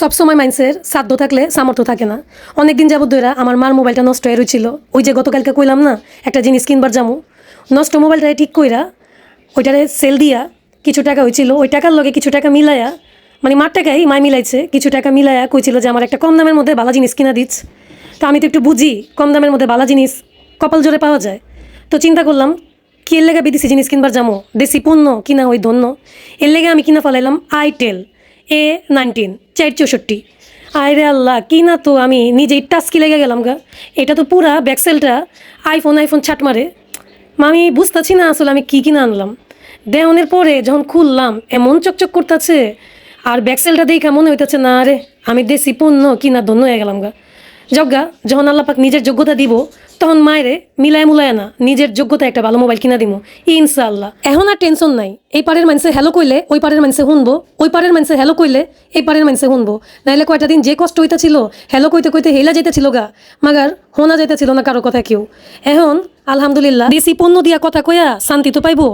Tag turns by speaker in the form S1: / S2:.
S1: সবসময় মাইন্সের সাধ্য থাকলে সামর্থ্য থাকে না। অনেকদিন যাবত ধরে আমার মার মোবাইলটা নষ্ট হয়ে রয়েছিল ওই যে গতকালকে কইলাম না, একটা জিনিস কিনবার যামু। নষ্ট মোবাইলটা ঠিক কইরা ওইটারে সেল দিয়া কিছু টাকা হয়েছিল ওই টাকার লগে কিছু টাকা মিলায়া মানে মার টাকাই মায় মিলাইছে, কিছু টাকা মিলায়া কইছিল যে, আমার একটা কম দামের মধ্যে বালা জিনিস কিনা দিচ্ছ তো আমি তো একটু বুঝি, কম দামের মধ্যে বালা জিনিস কপাল জোরে পাওয়া যায়। তো চিন্তা করলাম, কি এর লেগে বিদেশি জিনিস কিনবার যামো? দেশি পণ্য কিনা ওই ধন্য? এর লেগে আমি কিনা ফেলাইলাম আইটেল এ নাইনটিন চার চৌষট্টি। আরে আল্লাহ, কি না তো আমি নিজেই টাস্কি লেগে গেলাম গা। এটা তো পুরা ব্যাকসেলটা আইফোন আইফোন ছাট মারে। আমি বুঝতেছি না আসলে আমি কি কিনা আনলাম। দেওয়ানের পরে যখন খুললাম, এমন চকচক করতেছে, আর ব্যাকসেলটা দেখা মনে হইতেছে, না আরে আমি দেশি পণ্য কিনা ধন্য হয়ে গেলাম গা। যজ্ঞা যখন আল্লাপাক নিজের যোগ্যতা দিব তখন মায়েরে মিলায় মুলায় না নিজের যোগ্যতা একটা ভালো মোবাইল কিনা দিমু। ইনশাল্লাহ এখন আর টেনশন নাই। এই পারের মানুষে হ্যালো কইলে, ওই পারের মানুষে শুনব। ওই পারের মানুষে হ্যালো কইলে, এই পারের মানুষে শুনব। নাইলে কয়টা দিন যে কষ্ট হইতেছিল হ্যালো কইতে কইতে হেলা যেতেছিল গা। মাগার হোনা যেতেছিল না কারও কথা কেউ। এখন, আলহামদুলিল্লাহ দেশি পণ্য দিয়া কথা কয়া শান্তি তো পাইবো।